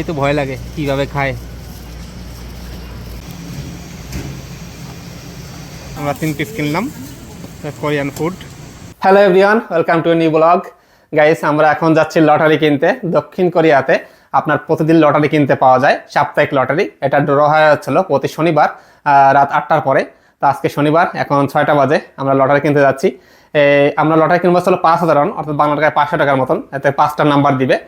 এই তো ভয় লাগে কীভাবে খায়। আমরা তিন পিস কিনলাম Korean food hello everyone welcome to new blog guys আমরা এখন যাচ্ছি লটারি কিনতে দক্ষিণ কোরিয়াতে। আপনার প্রতিদিন লটারি কিনতে পাওয়া যায় সাপ্তাহিক লটারি এটা ড্র হয়ে যাচ্ছিল প্রতি শনিবার রাত আটটার পরে। তো আজকে শনিবার এখন ছয়টা বাজে আমরা লটারি কিনতে যাচ্ছি। আমরা লটারি কিনবো ছিল পাঁচ হাজার রান অর্থাৎ বাংলা টাকায় পাঁচশো টাকার মতন। এতে পাঁচটা নাম্বার দিবে।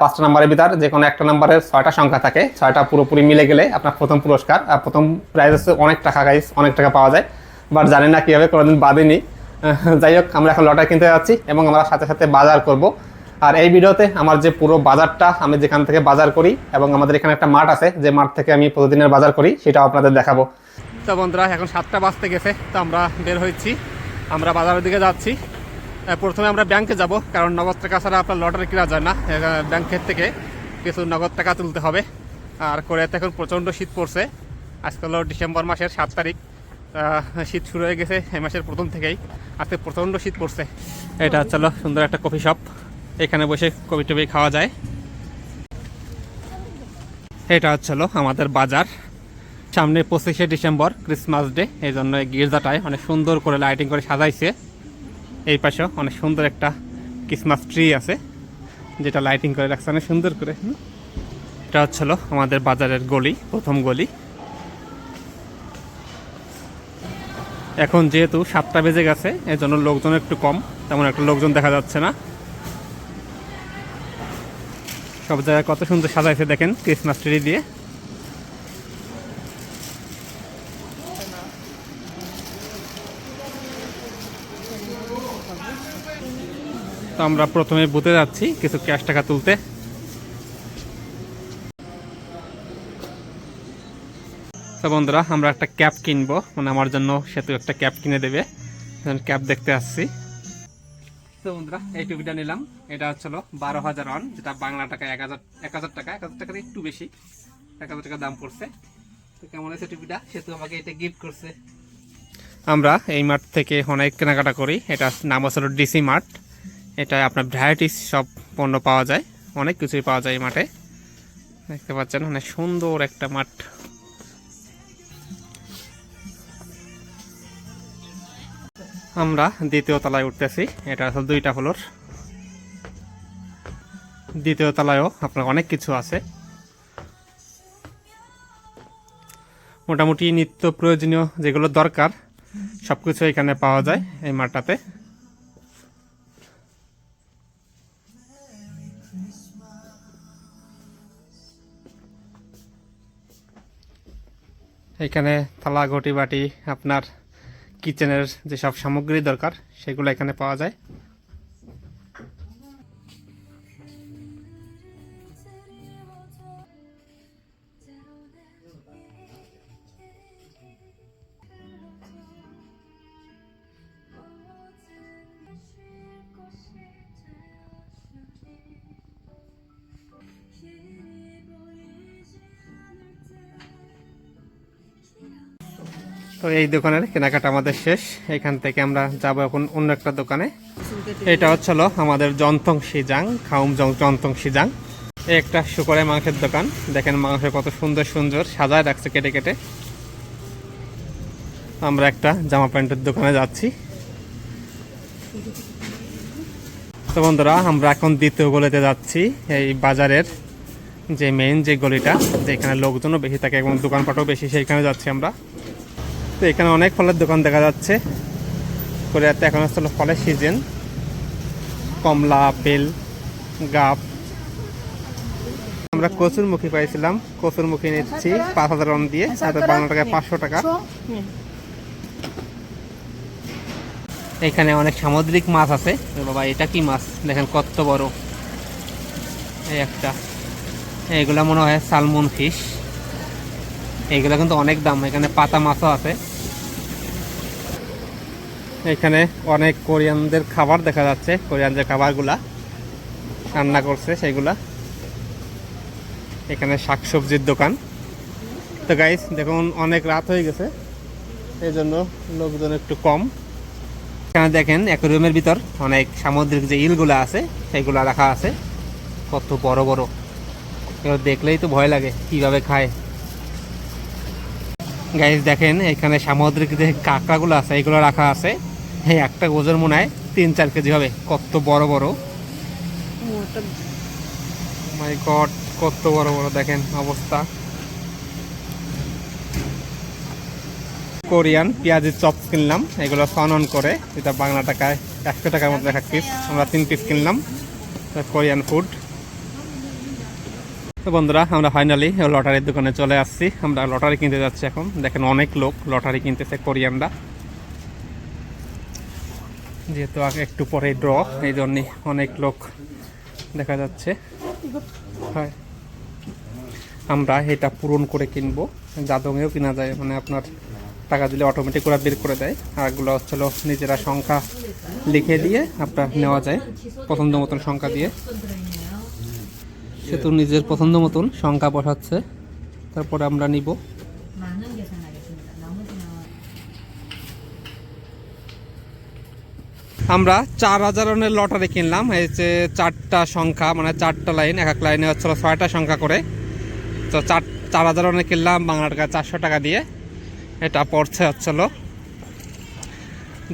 পাঁচটা নাম্বারের ভিতর যে কোনো একটা নাম্বারের ছয়টা সংখ্যা থাকে, ছয়টা পুরোপুরি মিলে গেলে আপনার প্রথম পুরস্কার, আর প্রথম প্রাইজ হচ্ছে অনেক টাকা গাইস অনেক টাকা পাওয়া যায়। বাট জানি না কীভাবে, কোনোদিন বাদিনি যাই হোক, আমরা এখন লটারি কিনতে যাচ্ছি এবং আমরা সাথে সাথে বাজার করব। আর এই ভিডিওতে আমার যে পুরো বাজারটা, আমি যেখান থেকে বাজার করি এবং আমাদের এখানে একটা মাঠ আছে, যে মাঠ থেকে আমি প্রতিদিনের বাজার করি, সেটাও আপনাদের দেখাবো। তো বন্ধুরা, এখন সাতটা বাজতে গেছে, তো আমরা বের হয়েছি। আমরা বাজারের দিকে যাচ্ছি। প্রথমে আমরা ব্যাংকে যাব, কারণ নগদ টাকা ছাড়া আপনার লটারি কেনা যায় না। ব্যাংকের থেকে কিছু নগদ টাকা তুলতে হবে। আর কোরিয়াতে এখন প্রচণ্ড শীত পড়ছে। আজকে হলো ডিসেম্বর মাসের সাত তারিখ। শীত শুরু হয়ে গেছে এই মাসের প্রথম থেকেই। আজকে প্রচণ্ড শীত পড়ছে। এটা হচ্ছে সুন্দর একটা কফি শপ এখানে বসে কফি টফি খাওয়া যায়। এটা হচ্ছে আমাদের বাজার। সামনে পঁচিশে ডিসেম্বর ক্রিসমাস ডে এই জন্য গির্জাটায় অনেক সুন্দর করে লাইটিং করে সাজাইছে। এই পাশেও অনেক সুন্দর একটা ক্রিসমাস ট্রি আছে, যেটা লাইটিং করে রাখছে, অনেক সুন্দর করে এটা হচ্ছে আমাদের বাজারের গলি, প্রথম গলি। এখন যেহেতু সাতটা বেজে গেছে এই জন্য লোকজন একটু কম, তেমন একটা লোকজন দেখা যাচ্ছে না। সব জায়গায় কত সুন্দর সাজাইছে দেখেন ক্রিসমাস ট্রি দিয়ে। তো আমরা প্রথমে বুথে যাচ্ছি, কিছু ক্যাশ টাকা তুলতে। বন্ধুরা, আমরা একটা ক্যাপ কিনবো। মানে আমার জন্য সেতু একটা ক্যাপ কিনে দেবে। ক্যাপ দেখতে আসছি। বন্ধুরা, এই টুপিটা নিলাম। এটা হচ্ছিল বারো হাজার অন যেটা বাংলা টাকা এক হাজার এক হাজার টাকা। এক হাজার টাকার একটু বেশি। এক হাজার টাকা দাম পড়ছে। তো কেমন আছে টুপিটা? সেতু আমাকে এটা গিফট করছে। আমরা এই মাঠ থেকে অনেক কেনাকাটা করি। এটা নাম হচ্ছিল ডিসি মার্ট এটা আপনার ভ্যারাইটিস সব পণ্য পাওয়া যায়। অনেক কিছুই পাওয়া যায় এই মাঠে। দেখতে পাচ্ছেন অনেক সুন্দর একটা মাঠ। আমরা দ্বিতীয় তলায় উঠতেছি। এটা আসলে দুইটা ফ্লোর দ্বিতীয় তলায়ও আপনার অনেক কিছু আছে। মোটামুটি নিত্য প্রয়োজনীয় যেগুলো দরকার সব কিছু এখানে পাওয়া যায় এই মাঠটাতে। এখানে থালা ঘটি বাটি আপনার কিচেনের যেসব সামগ্রী দরকার সেগুলো এখানে পাওয়া যায়। তো এই দোকানের কেনাকাটা আমাদের শেষ। এখান থেকে আমরা যাব এখন অন্য একটা দোকানে। এটা হচ্ছিল আমাদের জন্তং সিজাং খাউম জং জন্তং সিজাং একটা শুকরের মাংসের দোকান। দেখেন মাংস কত সুন্দর সুন্দর, সাজায় রাখছে কেটে কেটে। আমরা একটা জামা প্যান্টের দোকানে যাচ্ছি। তো বন্ধুরা, আমরা এখন দ্বিতীয় গলিতে যাচ্ছি। এই বাজারের যে মেইন যে গলিটা, যেখানে লোকজনও বেশি থাকে এবং দোকানপাটও বেশি, সেইখানে যাচ্ছি আমরা। তো এখানে অনেক ফলের দোকান দেখা যাচ্ছে। কোরিয়াতে এখন হলো ফলের সিজন কমলা, আপেল, গাপ। আমরা কচুরমুখী পাইছিলাম। কচুরমুখী নিচ্ছি পাঁচ হাজার রন দিয়ে। তাতে বাংলা টাকায় পাঁচশো টাকা। এখানে অনেক সামুদ্রিক মাছ আছে। বাবা, এটা কি মাছ? দেখেন কত বড়। এই একটা। এইগুলা মনে হয় সালমন ফিশ। এইগুলো কিন্তু অনেক দাম। এখানে পাতা মাছও আছে। এখানে অনেক কোরিয়ানদের খাবার দেখা যাচ্ছে কোরিয়ানদের খাবারগুলা রান্না করছে সেগুলা। এখানে শাকসবজির দোকান। তো গাইস দেখুন, অনেক রাত হয়ে গেছে। এই জন্য লোকজন একটু কম। এখানে দেখেন, অ্যাকোরিয়ামের ভিতর অনেক সামুদ্রিক যে ইলগুলো আছে, সেগুলো রাখা আছে। কত বড় বড়। এবার দেখলেই তো ভয় লাগে, কীভাবে খায়। গাইজ দেখেন এখানে সামুদ্রিক যে কাঁকড়াগুলো আছে এগুলো রাখা আছে। হ্যাঁ একটা ওজন মনে হয় তিন চার কেজি হবে। কত বড় বড়। মাই গড কত বড় বড় দেখেন অবস্থা। কোরিয়ান পেঁয়াজের চপ কিনলাম এগুলো সনন করে। এটা বাংলা টাকায় একশো টাকার মতো এক পিস আমরা তিন পিস কিনলাম। কোরিয়ান ফুড তো বন্ধুরা, আমরা ফাইনালি লটারির দোকানে চলে আসছি। আমরা লটারি কিনতে যাচ্ছি এখন। দেখেন অনেক লোক লটারি কিনতেছে কোরিয়ানরা। যেহেতু আগে একটু পরে ড্র এই জন্যে অনেক লোক দেখা যাচ্ছে। হয়। আমরা এটা পূরণ করে কিনবো। জাদঙেও কিনা যায় মানে আপনার টাকা দিলে অটোমেটিক ওরা বের করে দেয়। আর এগুলো হচ্ছিল নিজেরা সংখ্যা লিখে দিয়ে আপনার নেওয়া যায়, পছন্দ মতন সংখ্যা দিয়ে। সে তো নিজের পছন্দ মতন সংখ্যা বসাচ্ছে তারপরে আমরা নিব। আমরা চার হাজারনের লটারি কিনলাম। এই যে চারটা সংখ্যা মানে চারটা লাইন, এক এক লাইনে হচ্ছিল ছয়টা সংখ্যা করে। তো চার চার হাজারনের কিনলাম বাংলা টাকা চারশো টাকা দিয়ে। এটা পড়ছে হচ্ছিল।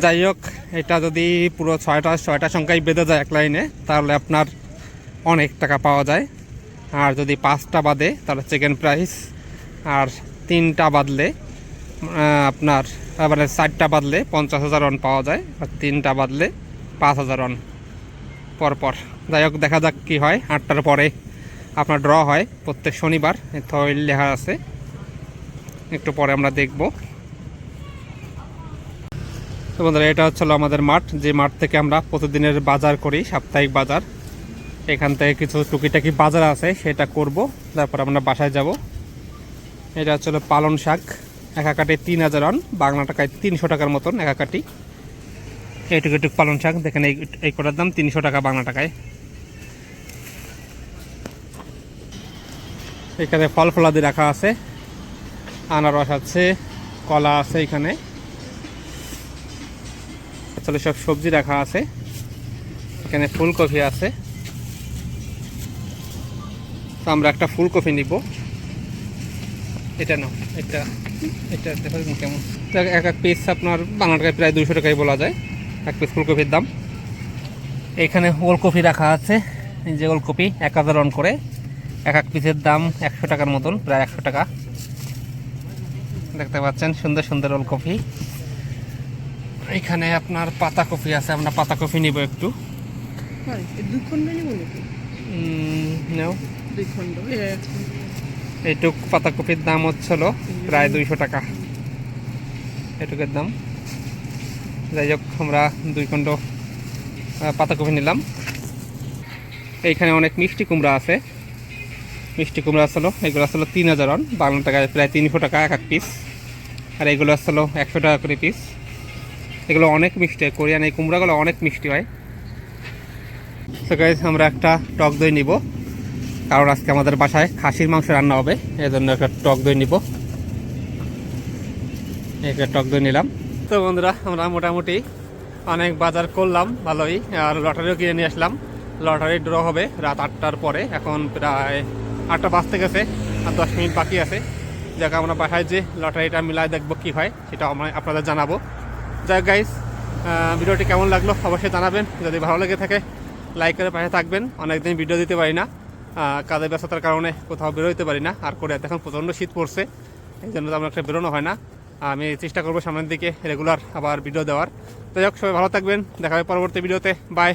যাই হোক, এটা যদি পুরো ছয়টা ছয়টা সংখ্যাই বেঁধে যায় এক লাইনে, তাহলে আপনার অনেক টাকা পাওয়া যায়। আর যদি পাঁচটা বাদে, তাহলে চিকেন প্রাইস আর তিনটা বাদলে আপনার মানে চারটা বাদলে পঞ্চাশ হাজার রন পাওয়া যায়, আর তিনটা বাদলে পাঁচ হাজার রন পরপর যাই হোক, দেখা যাক কী হয়। আটটার পরে আপনার ড্র হয় প্রত্যেক শনিবার। থইল লেখা আছে। একটু পরে আমরা দেখব। তো বন্ধুরা, এটা হচ্ছিল আমাদের মাঠ। যে মাঠ থেকে আমরা প্রতিদিনের বাজার করি, সাপ্তাহিক বাজার। এখান থেকে কিছু টুকিটাকি বাজার আছে, সেটা করব। তারপর আমরা বাসায় যাব। এটা হচ্ছে পালন শাক একাকাটি তিন হাজার রন বাংলা টাকায় তিনশো টাকার মতন একাকাটি। এইটুকু এইটুকু পালন শাক, দেখেন এই এই কটার দাম তিনশো টাকা বাংলা টাকায়। এখানে ফল ফলাদি রাখা আছে, আনারস আছে, কলা আছে এখানে। আসলে সব সবজি রাখা আছে। এখানে ফুলকপি আছে। তো আমরা একটা ফুলকপি নিব। এটা নাও এটা এটা দেখা যাচ্ছে কেমন। এক এক পিস আপনার বাংলা টাকায় প্রায় দুশো টাকায় বলা যায় এক পিস ফুলকপির দাম। এখানে ওলকপি রাখা আছে যে ওলকপি এক হাজার রন করে। এক এক পিসের দাম একশো টাকার মতন প্রায় একশো টাকা। দেখতে পাচ্ছেন সুন্দর সুন্দর ওলকপি এখানে আপনার পাতা কপি আছে আমরা পাতা কপি নিব একটু। হয় এই দুই এইটুক পাতাকপির দাম হচ্ছিল প্রায় দুইশো টাকা। এটুকের দাম। যাই হোক, আমরা দুই খণ্ড পাতাকপি নিলাম। এইখানে অনেক মিষ্টি কুমড়া আছে। মিষ্টি কুমড়া আসলো, এগুলো আসলো তিন হাজার রন। বাংলা টাকায় প্রায় তিনশো টাকা এক এক পিস আর এগুলো আসলো একশো টাকা করে পিস এগুলো অনেক মিষ্টি হয় কোরিয়ান এই কুমড়াগুলো অনেক মিষ্টি হয়। তো গাইজ আমরা একটা টক দই নিব। কারণ আজকে আমাদের বাসায় খাসির মাংস রান্না হবে। এই জন্য একটা টক দই নিব। একটা টক দই নিলাম। তো বন্ধুরা, আমরা মোটামুটি অনেক বাজার করলাম, ভালোই। আর লটারিও কিনে নিয়ে আসলাম। লটারি ড্র হবে রাত আটটার পরে। এখন প্রায় আটটা বাজতে গেছে, আর দশ মিনিট বাকি আছে। যাকে, আমরা বাসায় যে লটারিটা মিলাই দেখব কী হয়, সেটা আমরা আপনাদের জানাব। যাই গাইস ভিডিওটি কেমন লাগল অবশ্যই জানাবেন। যদি ভালো লেগে থাকে লাইক করে পাশে থাকবেন। অনেকদিন ভিডিও দিতে পারি না। কাজের ব্যস্ততার কারণে কোথাও বেরোতে পারি না। আর করে এখন প্রচণ্ড শীত পড়ছে, এই জন্য তো আমরা একটা বেরোনো হয় না। আমি চেষ্টা করব সামনের দিকে রেগুলার আবার ভিডিও দেওয়ার। তো যাই হোক, সবাই ভালো থাকবেন, দেখা হবে পরবর্তী ভিডিওতে বাই